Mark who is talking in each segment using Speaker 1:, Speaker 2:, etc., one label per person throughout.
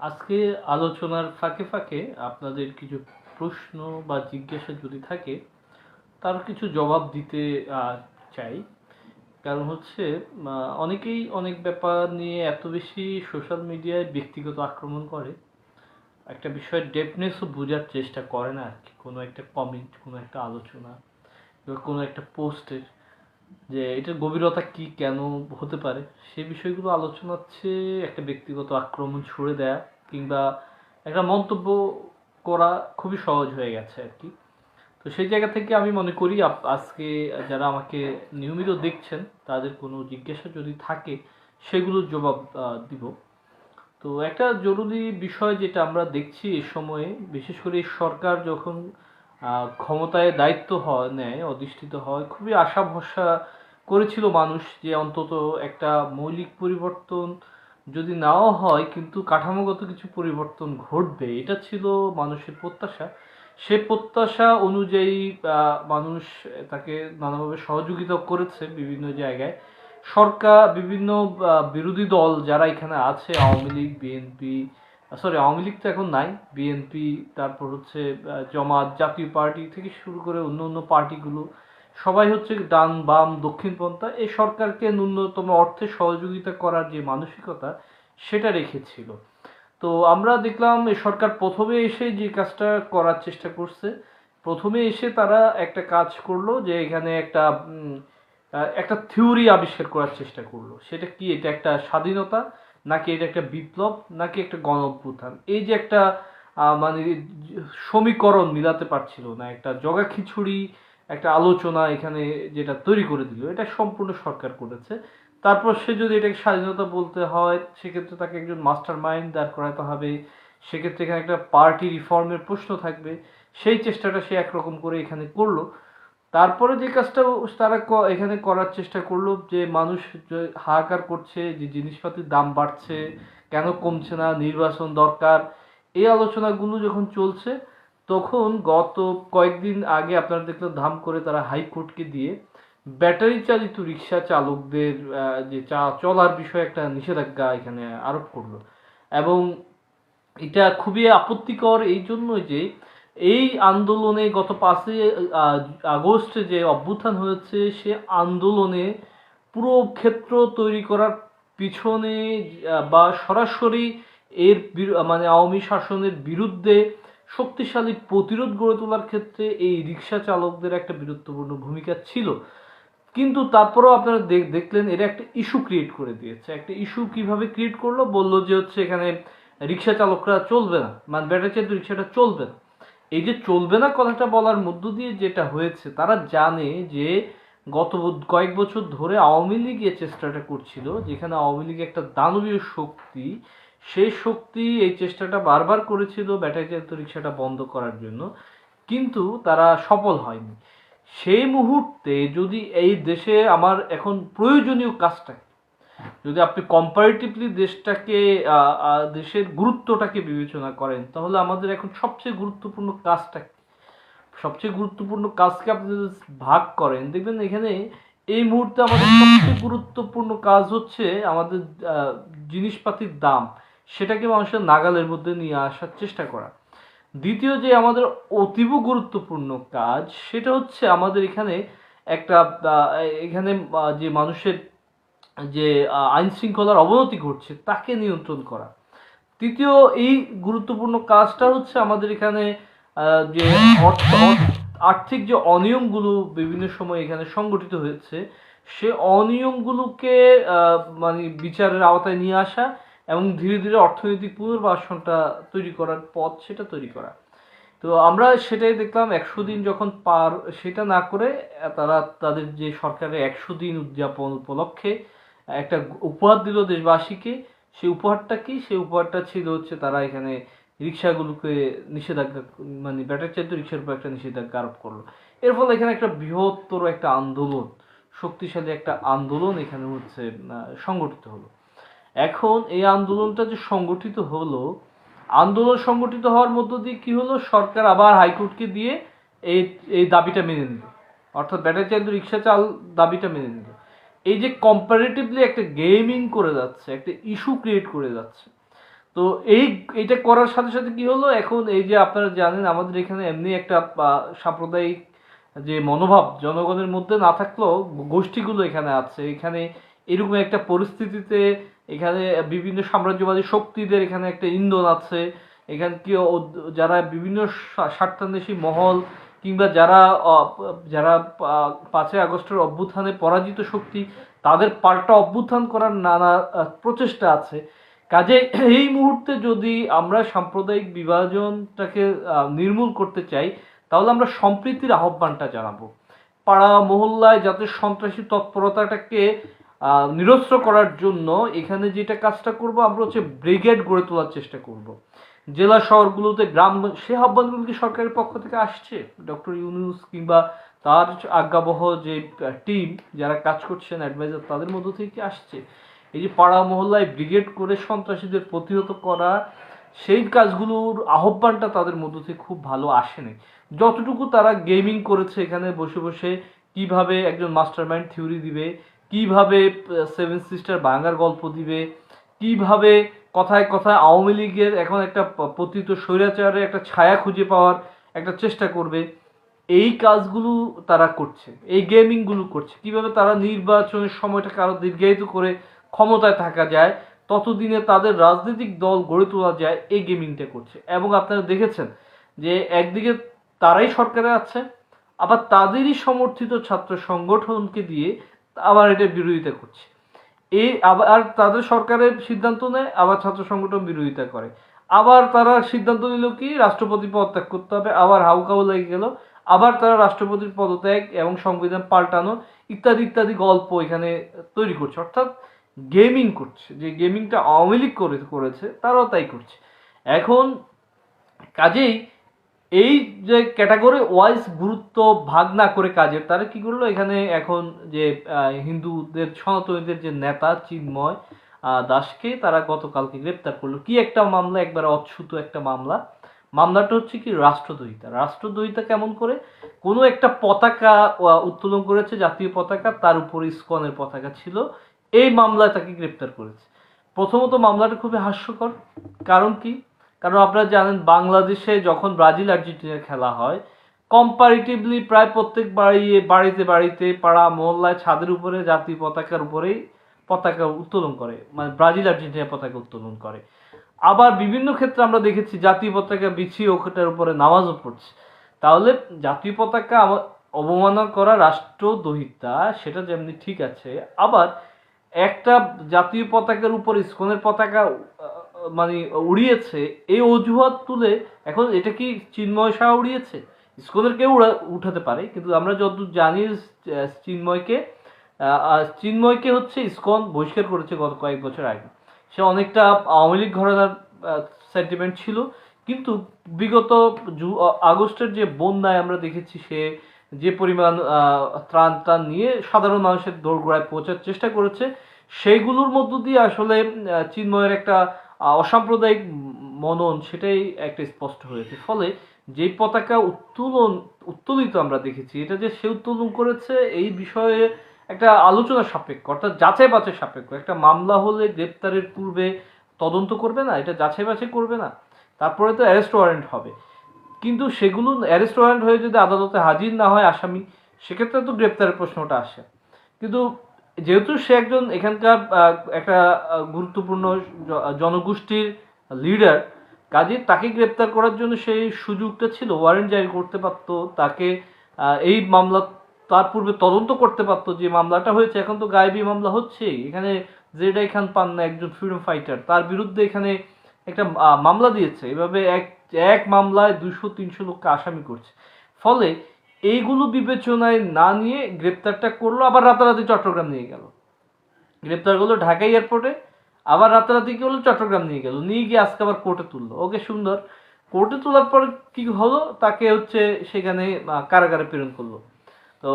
Speaker 1: আজকে আলোচনার ফাঁকে ফাঁকে আপনাদের কিছু প্রশ্ন বা জিজ্ঞাসা যদি থাকে, তার কিছু জবাব দিতে চাই। কারণ হচ্ছে অনেকেই অনেক ব্যাপার নিয়ে এত বেশি সোশ্যাল মিডিয়ায় ব্যক্তিগত আক্রমণ করে। একটা বিষয়ের ডেপনেসও বোঝার চেষ্টা করে না আর কি। কোনো একটা কমেন্ট কোনো একটা আলোচনা বা কোনো একটা পোস্টের যে এটার গভীরতা কি কেন হতে পারে? সে বিষয়গুলো আলোচনা হচ্ছে একটা ব্যক্তিগত আক্রমণ ছুড়ে দেয়া কিংবা একটা মন্তব্য করা খুবই সহজ হয়ে গেছে আর কি। তো সেই জায়গা থেকে আমি মনে করি আজকে যারা আমাকে নিয়মিত দেখছেন, তাদের কোনো জিজ্ঞাসা যদি থাকে, সেগুলোর জবাব দিব। তো একটা জরুরি বিষয় যেটা আমরা দেখছি এ সময়ে, বিশেষ করে সরকার যখন ক্ষমতায় দায়িত্ব হয়, নেয়, অধিষ্ঠিত হয়। খুবই আশা ভরসা করেছিল মানুষ যে অন্তত একটা মৌলিক পরিবর্তন যদি নাও হয়, কিন্তু কাঠামোগত কিছু পরিবর্তন ঘটবে। এটা ছিল মানুষের প্রত্যাশা। সে প্রত্যাশা অনুযায়ী মানুষ তাকে নানাভাবে সহযোগিতা করেছে বিভিন্ন জায়গায়। সরকার, বিভিন্ন বিরোধী দল যারা এখানে আছে, Awami League, BNP sorry Awami League তো এখন নাই। বিএনপি তারপর হচ্ছে জমাত, জাতীয় পার্টি থেকে শুরু করে অন্য অন্য পার্টিগুলো। সবাই হচ্ছে ডান, বাম দক্ষিণপন্থা এই সরকারকে ন্যূনতম অর্থে সহযোগিতা করার যে মানসিকতা, সেটা রেখেছিল। তো আমরা দেখলাম, এই সরকার প্রথমে এসে যে কাজটা করার চেষ্টা করছে, প্রথমে এসে তারা একটা কাজ করল যে এখানে একটা একটা থিওরি আবিষ্কার করার চেষ্টা করল। সেটা কি? এটা একটা স্বাধীনতা নাকি এটা একটা বিপ্লব, নাকি একটা গণ অভ্যুত্থান এই যে একটা মানে সমীকরণ মিলাতে পারছিল না, একটা জগা খিচুড়ি, একটা আলোচনা এখানে যেটা তৈরি করে দিল, এটা সম্পূর্ণ সরকার করেছে। তারপর সে যদি এটাকে স্বাধীনতা বলতে হয়, সেক্ষেত্রে তাকে একজন মাস্টার মাইন্ড দাঁড় করাতে হবে। সেক্ষেত্রে এখানে একটা পার্টি রিফর্মের প্রশ্ন থাকবে। সেই চেষ্টাটা সে একরকম করে এখানে করল। তারপরে যে কাজটা তারা এখানে করার চেষ্টা করল যে মানুষ হাহাকার করছে, যে জিনিসপাতির দাম বাড়ছে, কেন কমছে না, নির্বাচন দরকার, এই আলোচনাগুলো যখন চলছে, তখন গত কয়েকদিন আগে আপনারা দেখলেন ধাম করে তারা হাইকোর্টকে দিয়ে ব্যাটারি চালিত রিক্সা চালকদের যে চা, চলার বিষয়ে একটা নিষেধাজ্ঞা এখানে আরোপ করল। এবং এটা খুবই আপত্তিকর এই জন্য যে এই আন্দোলনে গত পাঁচই আগস্ট যে অভ্যুত্থান হয়েছে, সে আন্দোলনে পুরো ক্ষেত্র তৈরি করার পিছনে বা সরাসরি এর মানে আওয়ামী শাসনের বিরুদ্ধে শক্তিশালী প্রতিরোধ গড়ে তোলার ক্ষেত্রে এই রিক্সা চালকদের একটা গুরুত্বপূর্ণ ভূমিকা ছিল। কিন্তু তারপরেও আপনারা দেখ- দেখলেন, এরা একটা ইস্যু ক্রিয়েট করে দিয়েছে। একটা ইস্যু কীভাবে ক্রিয়েট করল? বলল যে হচ্ছে এখানে রিক্সা চালকরা চলবে না। মানে ব্যাটারি চালিত রিক্সাটা চলবে না। এই যে চলবে না কথাটা বলার মধ্য দিয়ে যেটা হয়েছে, তারা জানে যে গত কয়েক বছর ধরে আওয়ামী লীগ এই চেষ্টাটা করছিল, যেখানে আওয়ামী লীগ একটা দানবীয় শক্তি সেই শক্তি এই চেষ্টাটা বারবার করেছিল ব্যাটারি চালিত রিক্সাটা বন্ধ করার জন্য, কিন্তু তারা সফল হয়নি সেই মুহূর্তে যদি এই দেশে আমার এখন প্রয়োজনীয় কাজটা? যদি আপনি কম্পারেটিভলি দেশটাকে দেশের গুরুত্বটাকে বিবেচনা করেন, তাহলে আমাদের এখন সবচেয়ে গুরুত্বপূর্ণ কাজটা সবচেয়ে গুরুত্বপূর্ণ কাজকে আপনি যদি ভাগ করেন, দেখবেন এখানে এই মুহূর্তে আমাদের সবচেয়ে গুরুত্বপূর্ণ কাজ হচ্ছে আমাদের জিনিসপাতির দাম, সেটাকে মানুষের নাগালের মধ্যে নিয়ে আসার চেষ্টা করা। দ্বিতীয় যে আমাদের অতীব গুরুত্বপূর্ণ কাজ, সেটা হচ্ছে আমাদের এখানে একটা এখানে যে মানুষের যে আইন শৃঙ্খলার অবনতি ঘটছে, তাকে নিয়ন্ত্রণ করা। তৃতীয়, এই গুরুত্বপূর্ণ কাজটা হচ্ছে আমাদের এখানে যে অর্থ, আর্থিক যে অনিয়মগুলো বিভিন্ন সময় এখানে সংগঠিত হয়েছে, সে অনিয়মগুলোকে মানে বিচারের আওতায় নিয়ে আসা এবং ধীরে ধীরে অর্থনৈতিক পুনর্বাসনটা তৈরি করার পথ সেটা তৈরি করা। তো আমরা সেটাই দেখলাম, একশো দিন যখন পার, সেটা না করে, তারা তাদের যে সরকারের একশো দিন উদযাপন উপলক্ষে একটা উপহার দিল দেশবাসীকে, সেই উপহারটা কি? সেই উপহারটা ছিল হচ্ছে তারা এখানে রিক্সাগুলোকে নিষেধাজ্ঞা মানে ব্যাটারি চালিত রিক্সার উপর একটা নিষেধাজ্ঞা আরোপ করল। এর ফলে এখানে একটা বৃহত্তর একটা আন্দোলন, শক্তিশালী একটা আন্দোলন এখানে হচ্ছে সংগঠিত হলো। এখন এই আন্দোলনটা যে সংগঠিত হলো, আন্দোলন সংগঠিত হওয়ার মধ্য দিয়ে কি হলো? সরকার আবার হাইকোর্টকে দিয়ে এই এই দাবিটা মেনে নিল। অর্থাৎ ব্যাটারি চালিত রিক্সা চাল দাবিটা মেনে নিল। এই যে কম্পারেটিভলি একটা গেমিং করে যাচ্ছে, একটা ইস্যু ক্রিয়েট করে যাচ্ছে। তো এই এটা করার সাথে সাথে কি হলো? এখন এই যে আপনারা জানেন, আমাদের এখানে এমনি একটা সাম্প্রদায়িক যে মনোভাব জনগণের মধ্যে না থাকলেও গোষ্ঠীগুলো এখানে আছে। এখানে এরকম একটা পরিস্থিতিতে এখানে বিভিন্ন সাম্রাজ্যবাদী শক্তিদের এখানে একটা ইন্ধন আছে। এখানে কি যারা বিভিন্ন স্বার্থান্বেষী মহল কিংবা যারা যারা পাঁচই আগস্টের অভ্যুত্থানে পরাজিত শক্তি, তাদের পাল্টা অভ্যুত্থান করার নানা প্রচেষ্টা আছে। কাজে এই মুহূর্তে যদি আমরা সাম্প্রদায়িক বিভাজনটাকে নির্মূল করতে চাই, তাহলে আমরা সম্প্রীতির আহ্বানটা জানাব। পাড়া মহল্লায় যাতে সন্ত্রাসী তৎপরতাটাকে নিরস্ত্র করার জন্য এখানে যেটা কাজটা করব, আমরা হচ্ছে ব্রিগেড গড়ে তোলার চেষ্টা করব। জেলা শহরগুলোতে গ্রাম, সে আহ্বানগুলো কি সরকারের পক্ষ থেকে আসছে? ডক্টর ইউনুস কিংবা তার আজ্ঞাবহ যে টিম যারা কাজ করছেন অ্যাডভাইজার তাদের মধ্য থেকে কি আসছে? এই যে পাড়া মহল্লায় ব্রিগেড করে সন্ত্রাসীদের প্রতিহত করা, সেই কাজগুলোর আহ্বানটা তাদের মধ্য থেকে খুব ভালো আসেনি। যতটুকু তারা গেমিং করেছে এখানে বসে বসে, কীভাবে একজন মাস্টারমাইন্ড থিওরি দিবে, কীভাবে সেভেন সিস্টার বাঙ্গার গল্প দিবে, কীভাবে কথায় কথায় আওয়ামী লীগের এখন একটা পতিত স্বৈরাচারের একটা ছায়া খুঁজে পাওয়ার একটা চেষ্টা করবে। এই কাজগুলো তারা করছে, এই গেমিংগুলো করছে। কীভাবে তারা নির্বাচনের সময়টাকে আরও দীর্ঘায়িত করে ক্ষমতায় থাকা যায়, ততদিনে তাদের রাজনৈতিক দল গড়ে তোলা যায়, এই গেমিংটা করছে। এবং আপনারা দেখেছেন যে একদিকে তারাই সরকারে আছে, আবার তাদেরই সমর্থিত ছাত্র সংগঠনকে দিয়ে আবার এটা বিরোধিতা করছে। এই আবার তাদের সরকারের সিদ্ধান্ত নেয়, আবার ছাত্র সংগঠন বিরোধিতা করে। আবার তারা সিদ্ধান্ত নিল কি, রাষ্ট্রপতি পদত্যাগ করতে হবে, আবার হাউকাউ লেগে গেল, আবার তারা রাষ্ট্রপতির পদত্যাগ এবং সংবিধান পাল্টানো ইত্যাদি ইত্যাদি গল্প এখানে তৈরি করছে। অর্থাৎ গেমিং করছে। যে গেমিংটা আওয়ামী লীগ করে, করেছে, তারাও তাই করছে। এখন কাজেই এই যে ক্যাটাগরি ওয়াইজ গুরুত্ব ভাগ না করে কাজের, তারা কি করল? এখানে এখন যে হিন্দুদের সনাতনীদের যে নেতা চিন্ময় দাসকে তারা গতকালকে গ্রেপ্তার করল। কি একটা মামলা? একবার অচ্ছুত একটা মামলা। মামলাটা হচ্ছে কি রাষ্ট্রদ্রোহিতা। রাষ্ট্রদ্রোহিতা কেমন করে? কোনো একটা পতাকা উত্তোলন করেছে জাতীয় পতাকা, তার উপরে ইস্কনের পতাকা ছিল। এই মামলায় তাকে গ্রেপ্তার করেছে। প্রথমত মামলাটা খুবই হাস্যকর। কারণ কি? কারণ আপনারা জানেন বাংলাদেশে যখন ব্রাজিল আর্জেন্টিনার খেলা হয় কম্পারিটিভলি প্রায় প্রত্যেক বাড়ি বাড়িতে বাড়িতে পাড়া মহল্লায় ছাদের উপরে, জাতীয় পতাকার উপরেই পতাকা উত্তোলন করে। মানে ব্রাজিল আর্জেন্টিনার পতাকা উত্তোলন করে। আবার বিভিন্ন ক্ষেত্রে আমরা দেখেছি জাতীয় পতাকা বিছিয়ে ওখানটার উপরে নামাজও পড়ছে। তাহলে জাতীয় পতাকা অবমাননা করা রাষ্ট্রদ্রোহিতা, সেটা যেমনি ঠিক আছে, আবার একটা জাতীয় পতাকার উপর ইসকনের পতাকা মানে উড়িয়েছে, এই অজুহাত তুলে এখন এটা কি চিন্ময় শাহ উড়িয়েছে? ইসকনের কেউ উঠাতে পারে, কিন্তু আমরা যতদূর জানি চিন্ময়কে চিন্ময়কে হচ্ছে ইসকন বহিষ্কার করেছে গত কয়েক বছর আগে। সে অনেকটা আওয়ামী লীগ ঘরানার সেন্টিমেন্ট ছিল, কিন্তু বিগত জু আগস্টের যে বন্যায় আমরা দেখেছি, সে যে পরিমাণ ত্রাণ ত্রাণ নিয়ে সাধারণ মানুষের দোরগোড়ায় পৌঁছার চেষ্টা করেছে, সেইগুলোর মধ্য দিয়ে আসলে চিন্ময়ের একটা অসাম্প্রদায়িক মনন সেটাই একটা স্পষ্ট হয়েছে। ফলে যে পতাকা উত্তোলন, উত্তোলিত আমরা দেখেছি, এটা যে সে উত্তোলন করেছে, এই বিষয়ে একটা আলোচনা সাপেক্ষ, অর্থাৎ যাচাই বাছাই সাপেক্ষ। একটা মামলা হলে গ্রেপ্তারের পূর্বে তদন্ত করবে না, এটা যাচাই বাছাই করবে না, তারপরে তো অ্যারেস্ট ওয়ারেন্ট হবে। কিন্তু সেগুলো অ্যারেস্ট ওয়ারেন্ট হয়ে যদি আদালতে হাজির না হয় আসামি, সেক্ষেত্রে তো গ্রেপ্তারের প্রশ্নটা আসে। কিন্তু যেহেতু সে একজন এখানকার একটা গুরুত্বপূর্ণ জনগোষ্ঠীর লিডার কাজে তাকে গ্রেপ্তার করার জন্য সেই সুযোগটা ছিল ওয়ারেন্ট জারি করতে পারতো, তাকে এই মামলা তার পূর্বে তদন্ত করতে পারতো যে মামলাটা হয়েছে। এখন তো গায়েবী মামলা হচ্ছেই। এখানে জেডাই খান পান্না একজন ফ্রিডম ফাইটার তার বিরুদ্ধে এখানে একটা মামলা দিয়েছে। এভাবে এক এক মামলায় দুশো তিনশো লোককে আসামি করছে। ফলে এইগুলো বিবেচনায় না নিয়ে গ্রেপ্তারটা করল, আবার রাতারাতি চট্টগ্রাম নিয়ে গেল। গ্রেপ্তার করল ঢাকা এয়ারপোর্টে, আবার রাতারাতি কি হলো চট্টগ্রাম নিয়ে গেল। নিয়ে গিয়ে আজকে আবার কোর্টে তুললো। ওকে সুন্দর। কোর্টে তোলার পর কি হলো? তাকে হচ্ছে সেখানে কারাগারে প্রেরণ করল। তো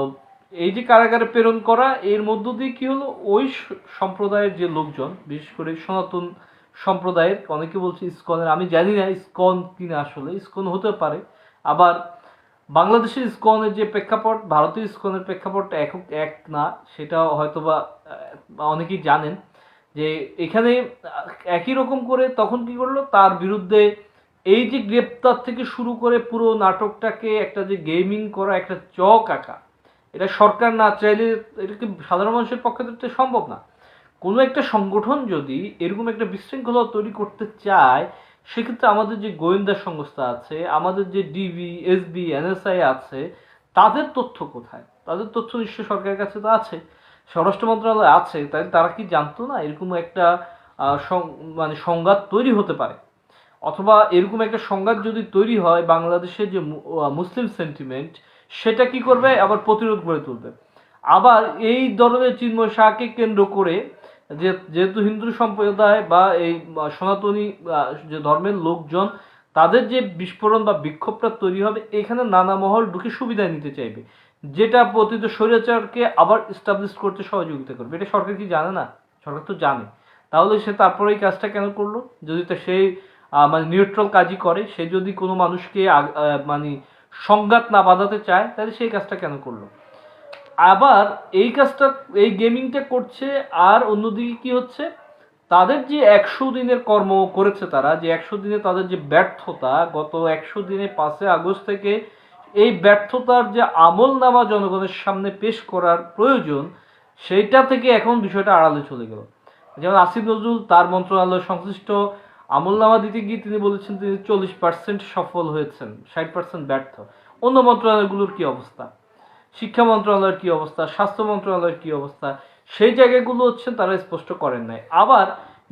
Speaker 1: এই যে কারাগারে প্রেরণ করা, এর মধ্য দিয়ে কি হলো? ওই সম্প্রদায়ের যে লোকজন, বিশেষ করে সনাতন সম্প্রদায়ের, অনেকে বলছে ইসকনের, আমি জানি না ইসকন কিনা আসলে, ইসকন হতে পারে। আবার বাংলাদেশের ইসকনের যে প্রেক্ষাপট, ভারতীয় ইসকনের প্রেক্ষাপট এক এক না, সেটা হয়তোবা অনেকেই জানেন যে এখানে একই রকম করে তখন কি করল? তার বিরুদ্ধে এই যে গ্রেপ্তার থেকে শুরু করে পুরো নাটকটাকে একটা যে গেমিং করা, একটা চক আঁকা, এটা সরকার না চাইলে এটা কি সাধারণ মানুষের পক্ষে তো সম্ভব না। কোনো একটা সংগঠন যদি এরকম একটা বিশৃঙ্খলা তৈরি করতে চায় সেক্ষেত্রে আমাদের যে গোয়েন্দা সংস্থা আছে, আমাদের যে ডিবি, এসবি, এনএসআই আছে, তাদের তথ্য কোথায়? তাদের তথ্য নিশ্চয় সরকারের কাছে তো আছে। স্বরাষ্ট্র মন্ত্রণালয় আছে তাই তারা কি জানতো না এরকম একটা মানে সংঘাত তৈরি হতে পারে? অথবা এরকম একটা সংঘাত যদি তৈরি হয়, বাংলাদেশের যে মুসলিম সেন্টিমেন্ট সেটা কি করবে? আবার প্রতিরোধ গড়ে তুলবে। আবার এই ধরনের চিন্ময় শাহকে কেন্দ্র করে যে, যেহেতু হিন্দু সম্প্রদায় বা এই সনাতনী যে ধর্মের লোকজন, তাদের যে বিস্ফোরণ বা বিক্ষোভটা তৈরি হবে, এখানে নানা মহল ঢুকে সুবিধা নিতে চাইবে। যেটা পতিত স্বৈরাচারকে আবার স্টাবলিশ করতে সহযোগিতা করবে। এটা সরকার কি জানে না? সরকার তো জানে। তাহলে সে তারপরে এই কাজটা কেন করল? যদি তা সেই মানে নিউট্রাল কাজই করে, সে যদি কোনো মানুষকে মানে সংঘাত না বাঁধাতে চায়, তাহলে সেই কাজটা কেন করল? আবার এই কাজটা, এই গেমিংটা করছে, আর অন্যদিকে কি হচ্ছে? তাদের যে একশো দিনের কর্ম করেছে তারা, যে একশো দিনে তাদের যে ব্যর্থতা, গত একশো দিনে পাঁচে আগস্ট থেকে এই ব্যর্থতার যে আমল নামা জনগণের সামনে পেশ করার প্রয়োজন, সেইটা থেকে এখন বিষয়টা আড়ালে চলে গেল। যেমন আসিফ নজরুল তার মন্ত্রণালয় সংশ্লিষ্ট আমলনামা দিতে গিয়ে তিনি বলেছেন তিনি চল্লিশ পার্সেন্ট সফল হয়েছেন, ষাট পার্সেন্ট ব্যর্থ। অন্য মন্ত্রণালয়গুলোর কি অবস্থা? শিক্ষা মন্ত্রণালয়ের কি অবস্থা, স্বাস্থ্য মন্ত্রণালয়ের কি অবস্থা, সেই জায়গাগুলো হচ্ছে তারা স্পষ্ট করেন নাই। আবার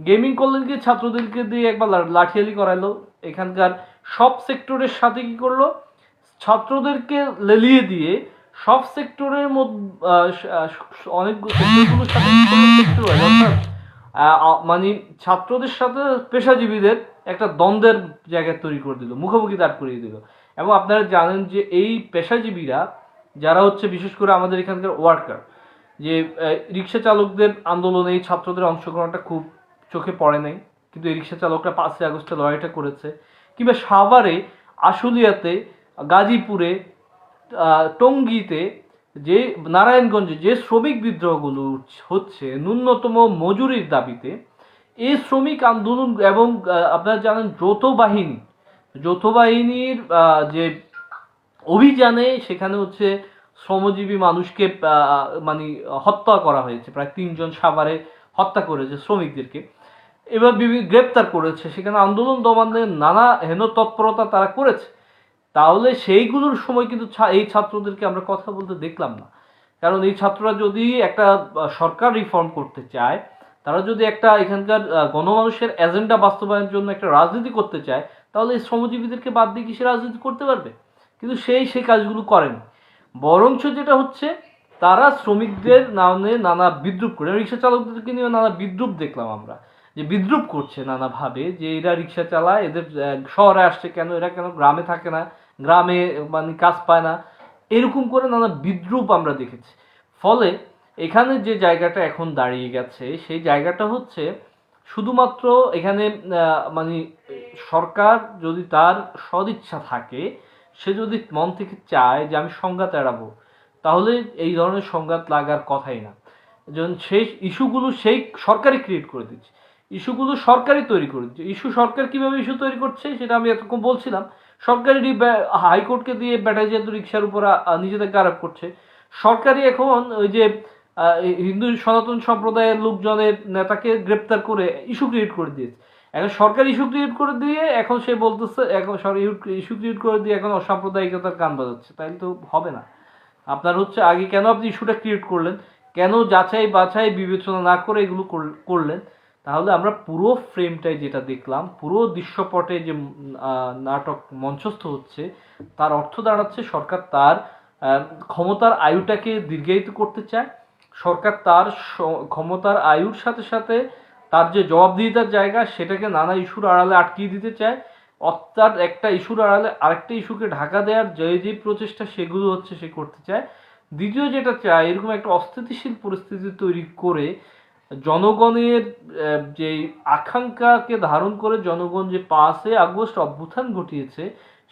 Speaker 1: গেমিং করলেন কি ছাত্রদেরকে দিয়ে একবার লাঠিয়ালি করাইলো এখানকার সব সেক্টরের সাথে কি করল, ছাত্রদেরকে লেলিয়ে দিয়ে সব সেক্টরের মধ্যে মানে ছাত্রদের সাথে পেশাজীবীদের একটা দ্বন্দ্বের জায়গা তৈরি করে দিল, মুখোমুখি দাঁড় করিয়ে দিল। এবং আপনারা জানেন যে এই পেশাজীবীরা যারা হচ্ছে বিশেষ করে আমাদের এখানকার ওয়ার্কার যে রিক্সা চালকদের আন্দোলনে এই ছাত্রদের অংশগ্রহণটা খুব চোখে পড়ে নাই, কিন্তু এই রিক্সা চালকরা পাঁচই আগস্টে লড়াইটা করেছে। কিংবা সাভারে, আশুলিয়াতে, গাজীপুরে টঙ্গীতে যে, নারায়ণগঞ্জে যে শ্রমিক বিদ্রোহগুলো হচ্ছে, ন্যূনতম মজুরির দাবিতে এই শ্রমিক আন্দোলন এবং আপনারা জানেন যৌথ বাহিনী, যৌথ বাহিনীর যে অভিযানে সেখানে হচ্ছে শ্রমজীবী মানুষকে মানে হত্যা করা হয়েছে। প্রায় তিনজন সাভারে হত্যা করেছে শ্রমিকদেরকে। এবার বিভিন্ন গ্রেপ্তার করেছে। সেখানে আন্দোলন দমানের নানা হেন তৎপরতা তারা করেছে। তাহলে সেইগুলোর সময় কিন্তু এই ছাত্রদেরকে আমরা কথা বলতে দেখলাম না। কারণ এই ছাত্ররা যদি একটা সরকার রিফর্ম করতে চায়, তারা যদি একটা এখানকার গণমানুষের এজেন্ডা বাস্তবায়নের জন্য একটা রাজনীতি করতে চায়, তাহলে এই শ্রমজীবীদেরকে বাদ দিয়ে কি সে রাজনীতি করতে পারবে? কিন্তু সেই সেই কাজগুলো করেন। বরঞ্চ যেটা হচ্ছে, তারা শ্রমিকদের নামে নানা বিদ্রুপ করে, রিক্সা চালকদেরকে নিয়ে নানা বিদ্রুপ দেখলাম আমরা, যে বিদ্রুপ করছে নানাভাবে, যে এরা রিক্সা চালায়, এদের শহরে আসছে কেন, এরা কেন গ্রামে থাকে না, গ্রামে মানে কাজ পায় না, এরকম করে নানা বিদ্রুপ আমরা দেখেছি। ফলে এখানে যে জায়গাটা এখন দাঁড়িয়ে গেছে, সেই জায়গাটা হচ্ছে শুধুমাত্র এখানে মানে সরকার যদি তার সদিচ্ছা থাকে সে যদি মন থেকে চায় যে আমি সংঘাত এড়াবো, তাহলে এই ধরনের সংঘাত লাগার কথাই না। যেমন সেই ইস্যুগুলো সেই সরকারই ক্রিয়েট করে দিচ্ছে। ইস্যুগুলো সরকারই তৈরি করে দিচ্ছে। ইস্যু সরকার কীভাবে ইস্যু তৈরি করছে সেটা আমি এতক্ষণ বলছিলাম। সরকারি হাইকোর্টকে দিয়ে ব্যাটারি যেহেতু রিক্সার উপর নিজেদেরকে আরোপ করছে। সরকারি এখন ওই যে হিন্দু সনাতন সম্প্রদায়ের লোকজনের নেতাকে গ্রেপ্তার করে ইস্যু ক্রিয়েট করে দিয়েছে। এখন সরকার ইস্যু ক্রিয়েট করে দিয়ে এখন সে বলতেছে, এখন সরকার ইস্যু ক্রিয়েট করে দিয়ে এখন অসাম্প্রদায়িকতার গান বাজাচ্ছে। তাই তো হবে না। আপনার হচ্ছে আগে কেন আপনি ইস্যুটা ক্রিয়েট করলেন? কেন যাচাই বাছাই বিবেচনা না করে এগুলো করল- করলেন? তাহলে আমরা পুরো ফ্রেমটাই যেটা দেখলাম, পুরো দৃশ্যপটে যে নাটক মঞ্চস্থ হচ্ছে, তার অর্থ দাঁড়াচ্ছে সরকার তার ক্ষমতার আয়ুটাকে দীর্ঘায়িত করতে চায়। সরকার তার ক্ষমতার আয়ুর সাথে সাথে তার যে জবাবদিহিতার জায়গা, সেটাকে নানা ইস্যুর আড়ালে আটকিয়ে দিতে চায়। অর্থাৎ একটা ইস্যুর আড়ালে আরেকটা ইস্যুকে ঢাকা দেওয়ার যে যে প্রচেষ্টা সেগুলো হচ্ছে সে করতে চায়। দ্বিতীয় যেটা চায়, এরকম একটা অস্থিতিশীল পরিস্থিতি তৈরি করে জনগণের যে আকাঙ্ক্ষাকে ধারণ করে জনগণ যে পাঁচে আগস্ট অভ্যুত্থান ঘটিয়েছে,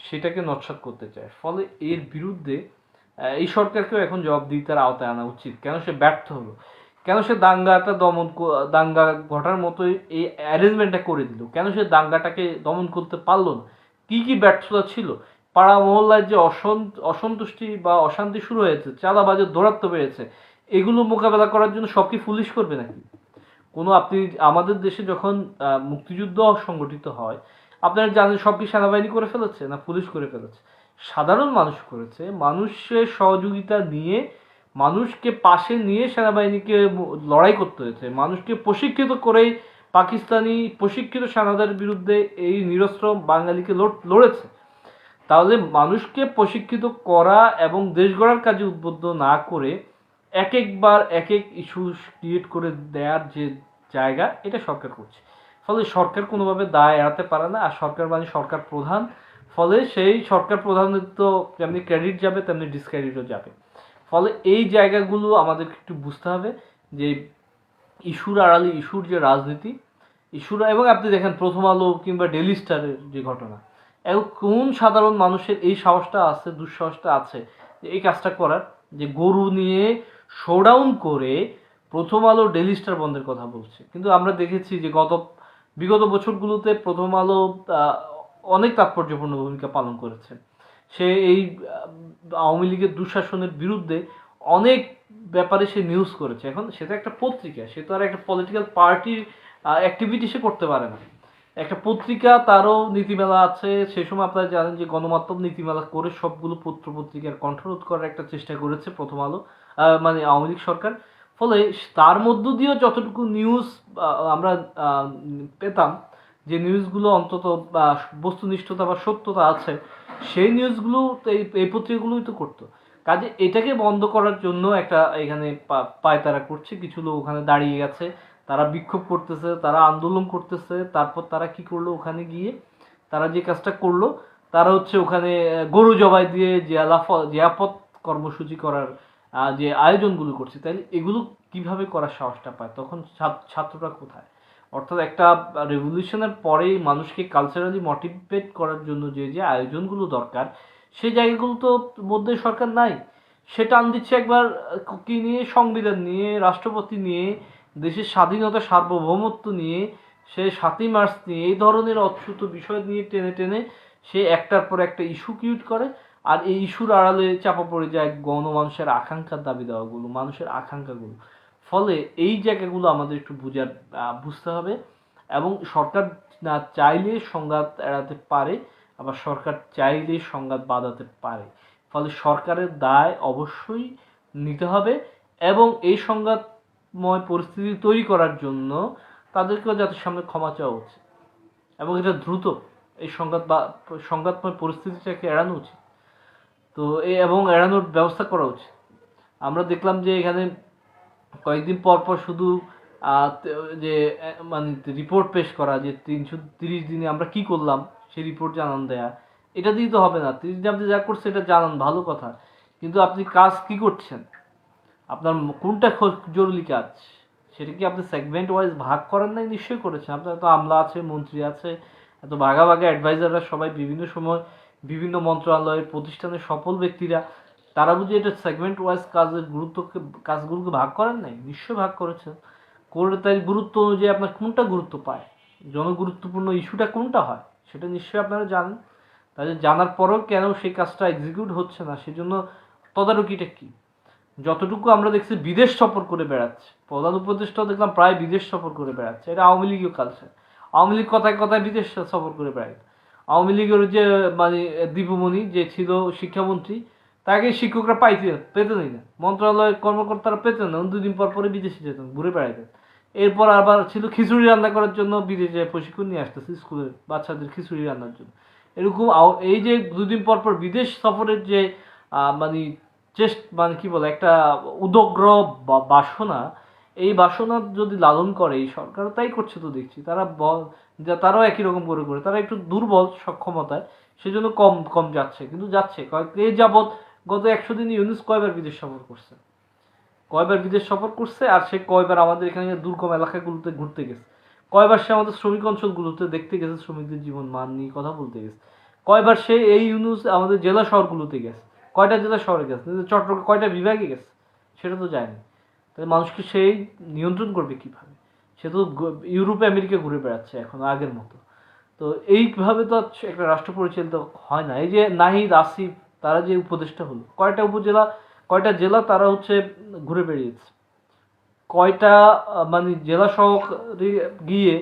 Speaker 1: সেটাকে নস্বাত করতে চায়। ফলে এর বিরুদ্ধে এই সরকারকেও এখন জবাবদিহিতার আওতায় আনা উচিত। কেন? সে ব্যর্থ হলো। কেন সে দাঙ্গাটা দমন দাঙ্গা ঘটার মতো এই অ্যারেঞ্জমেন্টটা করে দিল? কেন সে দাঙ্গাটাকে দমন করতে পারল না? কি কি ব্যর্থতা ছিল? পাড়া মহল্লায় যে অসন্ত অসন্তুষ্টি বা অশান্তি শুরু হয়েছে চাঁদাবাজের দৌরাত্ম বেড়েছে, এগুলো মোকাবেলা করার জন্য সব কি পুলিশ করবে নাকি? কোনো আপনি আমাদের দেশে যখন মুক্তিযুদ্ধ সংগঠিত হয়, আপনারা জানেন সব কি সেনাবাহিনী করে ফেলেছে না পুলিশ করে ফেলেছে? সাধারণ মানুষ করেছে। মানুষের সহযোগিতা নিয়ে মানুষকে পাশে নিয়ে সেনাবাহিনীকে লড়াই করতে হয়েছে। মানুষকে প্রশিক্ষিত করেই পাকিস্তানি প্রশিক্ষিত সেনাদের বিরুদ্ধে এই নিরস্ত্র বাঙালিকে লড়- লড়েছে। তাহলে মানুষকে প্রশিক্ষিত করা এবং দেশ গড়ার কাজে উদ্বুদ্ধ না করে এক একবার এক এক ইস্যু ক্রিয়েট করে দেওয়ার যে জায়গা, এটা সরকার করছে। ফলে সরকার কোনোভাবে দায় এড়াতে পারে না আর সরকার মানে সরকার প্রধান। ফলে সেই সরকার প্রধানের তো যেমনি ক্রেডিট যাবে, তেমনি ডিসক্রেডিটও যাবে। ফলে এই জায়গাগুলো আমাদেরকে একটু বুঝতে হবে যে ইস্যুর আড়ালে ইস্যুর যে রাজনীতি, ইস্যুর এবং আপনি দেখেন প্রথম আলো কিংবা ডেলি স্টারের যে ঘটনা এবং কোন সাধারণ মানুষের এই সাহসটা আছে, দুঃসাহসটা আছে যে এই কাজটা করার? যে গরু নিয়ে শোডাউন করে প্রথম আলো ডেলি স্টার বন্ধের কথা বলছে। কিন্তু আমরা দেখেছি যে গত, বিগত বছরগুলোতে প্রথম আলো অনেক তাৎপর্যপূর্ণ ভূমিকা পালন করেছে। সে এই আওয়ামী লীগের দুঃশাসনের বিরুদ্ধে অনেক ব্যাপারে সে নিউজ করেছে। এখন সেটা একটা পত্রিকা, সে তো আর একটা পলিটিক্যাল পার্টির অ্যাক্টিভিটি সে করতে পারে না। একটা পত্রিকা তারও নীতিমেলা আছে, সেই সময় আপনারা জানেন যে গণমাধ্যম নীতিমেলা করে সবগুলো পত্র পত্রিকার কণ্ঠরোধ করার একটা চেষ্টা করেছে প্রথম আলো মানে আওয়ামী লীগ সরকার। ফলে তার মধ্য দিয়েও যতটুকু নিউজ আমরা পেতাম যে নিউজগুলো অন্তত বা বস্তুনিষ্ঠতা বা সত্যতা আছে, সেই নিউজগুলো এই এই পত্রিকাগুলোই তো করতো। কাজে এটাকে বন্ধ করার জন্য একটা এখানে পায়তারা করছে, কিছু লোক ওখানে দাঁড়িয়ে গেছে, তারা বিক্ষোভ করতেছে, তারা আন্দোলন করতেছে, তারপর তারা কি করল ওখানে গিয়ে? তারা যে কাজটা করল, তারা হচ্ছে ওখানে গরু জবাই দিয়ে জিয়ালাফ জিয়াপত কর্মসূচি করার যে আয়োজনগুলো করছে তাহলে এগুলো কীভাবে করার সাহসটা পায়? তখন ছাত্র- ছাত্ররা কোথায়? অর্থাৎ একটা রেভলিউশনের পরেই মানুষকে কালচারালি মোটিভেট করার জন্য যে যে আয়োজনগুলো দরকার সেই জায়গাগুলো তো মধ্যে সরকার নাই। সেটা আন দিচ্ছে একবার কি নিয়ে, সংবিধান নিয়ে, রাষ্ট্রপতি নিয়ে, দেশের স্বাধীনতা, সার্বভৌমত্ব নিয়ে, সে সাতই মার্চ নিয়ে, এই ধরনের অচ্যুত বিষয় নিয়ে টেনে টেনে সে একটার পর একটা ইস্যু ক্রিয়েট করে। আর এই ইস্যুর আড়ালে চাপা পড়ে যায় গণমানুষের আকাঙ্ক্ষার দাবি দেওয়াগুলো, মানুষের আকাঙ্ক্ষাগুলো। ফলে এই জায়গাগুলো আমাদের একটু বুঝার বুঝতে হবে। এবং সরকার না চাইলে সংঘাত এড়াতে পারে, আবার সরকার চাইলে সংঘাত বাঁধাতে পারে। ফলে সরকারের দায় অবশ্যই নিতে হবে এবং এই সংঘাতময় পরিস্থিতি তৈরি করার জন্য তাদেরকেও জাতির সামনে ক্ষমা চাওয়া উচিত। এবং এটা দ্রুত এই সংঘাত বা, সংঘাতময় পরিস্থিতিটাকে এড়ানো উচিত। তো এবং এড়ানোর ব্যবস্থা করা উচিত। আমরা দেখলাম যে এখানে কয়েকদিন পর পর শুধু যে মানে রিপোর্ট পেশ করা যে তিনশো তিরিশ দিনে আমরা কি করলাম সেই রিপোর্ট জানান দেয়া, এটা দিয়ে তো হবে না। তিরিশ দিনে আপনি যা করছেন এটা জানান, ভালো কথা। কিন্তু আপনি কাজ কি করছেন? আপনার কোনটা জরুরি কাজ? সেটা কি আপনি সেগমেন্ট ওয়াইজ ভাগ করেন নাই? নিশ্চয়ই করেছেন। আপনার তো আমলা আছে, মন্ত্রী আছে, এত ভাগা ভাগা অ্যাডভাইজাররা সবাই বিভিন্ন সময় বিভিন্ন মন্ত্রণালয়ের প্রতিষ্ঠানের সফল ব্যক্তিরা তারা বুঝি এটা সেগমেন্ট ওয়াইজ কাজের গুরুত্বকে, কাজগুলোকে ভাগ করেন নাই? নিশ্চয়ই ভাগ করেছেন করে তাই গুরুত্ব অনুযায়ী আপনার কোনটা গুরুত্ব পায়? জনগুরুত্বপূর্ণ ইস্যুটা কোনটা হয়? সেটা নিশ্চয়ই আপনারা জানেন। তাহলে জানার পরেও কেন সেই কাজটা এক্সিকিউট হচ্ছে না? সেজন্য তদারকিটা কী? যতটুকু আমরা দেখছি বিদেশ সফর করে বেড়াচ্ছে। প্রধান উপদেষ্টাও দেখলাম প্রায় বিদেশ সফর করে বেড়াচ্ছে। এটা আওয়ামী লীগীয় কালচার আওয়ামী লীগ কথায় কথায় বিদেশ সফর করে বেড়ায়। আওয়ামী লীগের যে মানে দীপুমণি যে ছিল শিক্ষামন্ত্রী তাকে শিক্ষকরা পাইতে পেতেনই না। মন্ত্রণালয়ের কর্মকর্তারা পেতেন না দুদিন পর পরে বিদেশে যেতেন ঘুরে বেড়াইতেন এরপর আবার ছিল খিচুড়ি রান্না করার জন্য বিদেশে প্রশিক্ষণ নিয়ে আসতেছে স্কুলের বাচ্চাদের খিচুড়ি রান্নার জন্য। এরকম এই যে দুদিন পর পর বিদেশ সফরের যে মানে চেষ্ট মানে কি বলে, একটা উদগ্র বাসনা, এই বাসনা যদি লালন করে, এই সরকার তাই করছে তো দেখছি। তারা বল যা, তারাও একই রকম করে করে, তারা একটু দুর্বল সক্ষমতায়, সেজন্য কম কম যাচ্ছে, কিন্তু যাচ্ছে। কয়েক এই যাবৎ গত একশো দিন ইউনুস কয়বার বিদেশ সফর করছে? কয়বার বিদেশ সফর করছে আর সে কয়বার আমাদের এখানে দুর্গম এলাকাগুলোতে ঘুরতে গেছে? কয়বার সে আমাদের শ্রমিক অঞ্চলগুলোতে দেখতে গেছে, শ্রমিকদের জীবন মান নিয়ে কথা বলতে গেছে? কয়বার সে এই ইউনুস আমাদের জেলা শহরগুলোতে গেছে? কয়টা জেলা শহরে গেছে? চট্টগ্রাম কয়টা বিভাগে গেছে? সেটা তো যায়নি তাহলে মানুষকে সেই নিয়ন্ত্রণ করবে কীভাবে? সে তো ইউরোপে, আমেরিকা ঘুরে বেড়াচ্ছে এখন আগের মতো। তো এইভাবে তো একটা রাষ্ট্র পরিচালিত হয় না। এই যে নাহিদ, আসিফ তারা যে উপদেষ্টা হলো। কয়টা উপজেলা, কয়টা জেলা তারা হচ্ছে ঘুরে বেরিয়েছে কয়টা মানে জেলা সহকারী গিয়ে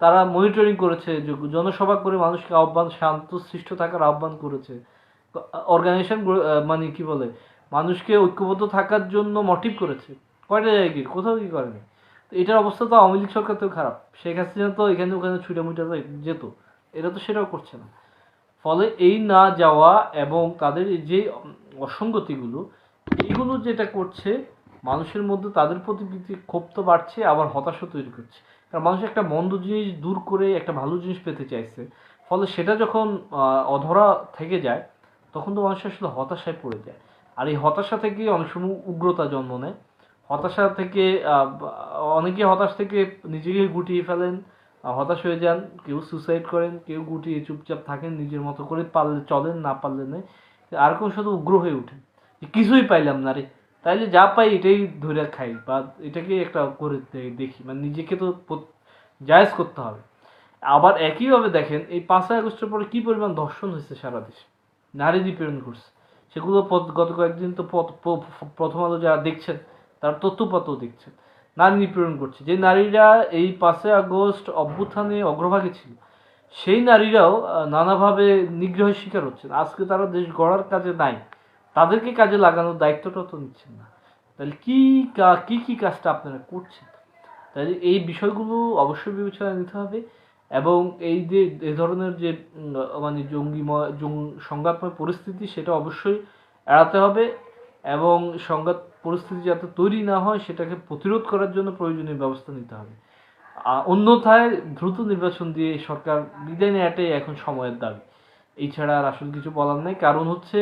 Speaker 1: তারা মনিটরিং করেছে জনসভা করে মানুষকে আহ্বান শান্ত সৃষ্ট থাকার আহ্বান করেছে। অর্গানাইজেশন মানে কি বলে, মানুষকে ঐক্যবদ্ধ থাকার জন্য মোটিভ করেছে। কয়টা জায়গায় গিয়ে, কোথাও কি করেনি। তো এটার অবস্থা তো আওয়ামী লীগ সরকার তো খারাপ। শেখ হাসিনা তো এখানে ওখানে ছুটে মুটে যেত। এটা তো সেটাও করছে না। ফলে এই না যাওয়া এবং তাদের যে অসঙ্গতিগুলো, এইগুলো যেটা করছে, মানুষের মধ্যে তাদের প্রতি ক্ষোভ তো বাড়ছে, আবার হতাশা তৈরি করছে। কারণ মানুষ একটা মন্দ জিনিস দূর করে একটা ভালো জিনিস পেতে চাইছে। ফলে সেটা যখন অধরা থেকে যায়, তখন তো মানুষ আসলে হতাশায় পড়ে যায়। আর এই হতাশা থেকে অনেক সময় উগ্রতা জন্ম নেয়। হতাশা থেকে অনেকে হতাশ থেকে নিজেকে গুটিয়ে ফেলেন হতাশ হয়ে যান, কেউ সুসাইড করেন, কেউ গুটিয়ে চুপচাপ থাকেন, নিজের মতো করে পারলে চলেন, না পারলে নেই। আর কেউ শুধু উগ্র হয়ে ওঠেন। যে কিছুই পাইলাম না রে। তাইলে যা পাই এটাই ধরে খাই বা এটাকে একটা করে দেখি। মানে নিজেকে তো জায়েজ করতে হবে। আবার একইভাবে দেখেন, এই পাঁচই আগস্টের পরে কী পরিমাণ ধর্ষণ হয়েছে সারা দেশে? নারী নিপীড়ন করছে। সেগুলো গত কয়েকদিন তো প্রথম আলো যারা দেখছেন, তার তথ্যপত্র দেখছেন। নারী নিপীড়ন করছে। যে নারীরা এই পাঁচই আগস্ট অভ্যুত্থানে অগ্রভাগে ছিল, সেই নারীরাও নানাভাবে নিগ্রহের শিকার হচ্ছেন। আজকে তারা দেশ গড়ার কাজে নাই। তাদেরকে কাজে লাগানোর দায়িত্বটা তো নিচ্ছেন না। তাহলে কী কা- কী, কি কাজটা আপনারা করছেন? তাহলে এই বিষয়গুলো অবশ্যই বিবেচনায় নিতে হবে এবং এই যে, এ ধরনের যে মানে জঙ্গিময় জং, সংঘাতময় পরিস্থিতি, সেটা অবশ্যই এড়াতে হবে এবং সংঘাত পরিস্থিতি যাতে তৈরি না হয়, সেটাকে প্রতিরোধ করার জন্য প্রয়োজনীয় ব্যবস্থা নিতে হবে। অন্যথায় দ্রুত নির্বাচন দিয়ে সরকার বিদায় নেওয়াটাই এখন সময়ের দাবি। এছাড়া আর আসলে কিছু বলার নেই, কারণ হচ্ছে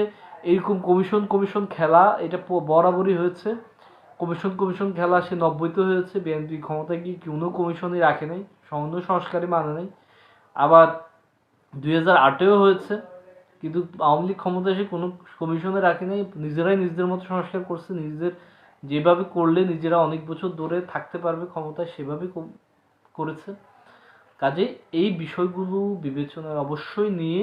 Speaker 1: এইরকম কমিশন কমিশন খেলা, এটা বরাবরই হয়েছে। কমিশন কমিশন খেলা সে নব্বইতে হয়েছে বিএনপি ক্ষমতায় কি কোনো কমিশনই রাখে নাই, সমন্বয় সংস্কারই মানে নাই। আবার দুই হাজার আটেও হয়েছে কিন্তু আওয়ামী লীগ ক্ষমতা এসে কোনো কমিশনে রাখে নাই নিজেরাই নিজেদের মতো সংস্কার করছে নিজেদের যেভাবে করলে নিজেরা অনেক বছর ধরে থাকতে পারবে ক্ষমতায় সেভাবে করেছে। কাজে এই বিষয়গুলো বিবেচনায় অবশ্যই নিয়ে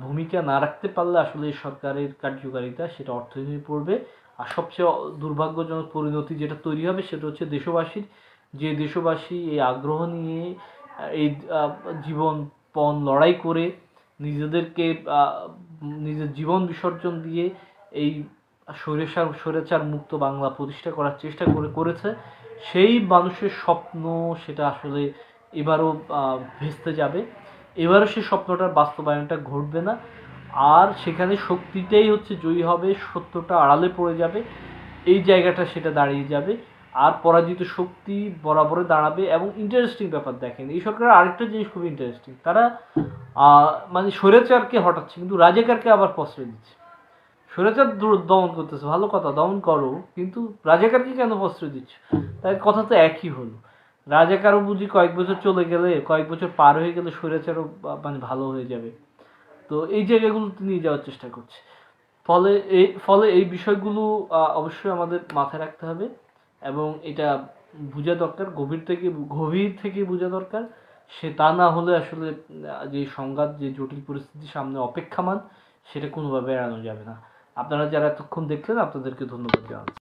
Speaker 1: ভূমিকা না রাখতে পারলে আসলে এই সরকারের কার্যকারিতা সেটা অর্থহীন পড়বে। আর সবচেয়ে দুর্ভাগ্যজনক পরিণতি যেটা তৈরি হবে সেটা হচ্ছে দেশবাসীর যে দেশবাসী এই আগ্রহ নিয়ে এই আহ, জীবনপণ লড়াই করে নিজেদেরকে নিজের জীবন বিসর্জন দিয়ে এই স্বৈরাচার স্বৈরাচার মুক্ত বাংলা প্রতিষ্ঠা করার চেষ্টা করে, করেছে। সেই মানুষের স্বপ্ন সেটা আসলে এবারও ভেস্তে যাবে। এবারও সেই স্বপ্নটার বাস্তবায়নটা ঘটবে না। আর সেখানে শক্তিটাই হচ্ছে জয়ী হবে, সত্যটা আড়ালে পড়ে যাবে। এই জায়গাটা সেটা দাঁড়িয়ে যাবে। আর পরাজিত শক্তি বরাবরে দাঁড়াবে এবং ইন্টারেস্টিং ব্যাপার দেখেন, এই সরকারের আরেকটা জিনিস খুব ইন্টারেস্টিং তারা মানে স্বৈরাচারকে হটাচ্ছে, কিন্তু রাজাকারকে আবার প্রশ্রয় দিচ্ছে। স্বৈরাচার দমন করতেছে, ভালো কথা, দমন করো, কিন্তু রাজাকারকে কেন প্রশ্রয় দিচ্ছে? তাই কথা তো একই হলো। রাজাকারও বুঝি কয়েক বছর চলে গেলে, কয়েক বছর পার হয়ে গেলে স্বৈরাচারও মানে ভালো হয়ে যাবে। তো এই জায়গাগুলোতে নিয়ে যাওয়ার চেষ্টা করছে। ফলে এই ফলে এই বিষয়গুলো অবশ্যই আমাদের মাথায় রাখতে হবে। এবং এটা বোঝা দরকার, গভীর থেকে গভীর থেকে বোঝা দরকার। সে তা না হলে আসলে যে সংঘাত, যে জটিল পরিস্থিতি সামনে অপেক্ষামান, সেটা কোনোভাবে এড়ানো যাবে না। আপনারা যারা এতক্ষণ দেখলেন, আপনাদেরকে ধন্যবাদ জানাচ্ছি।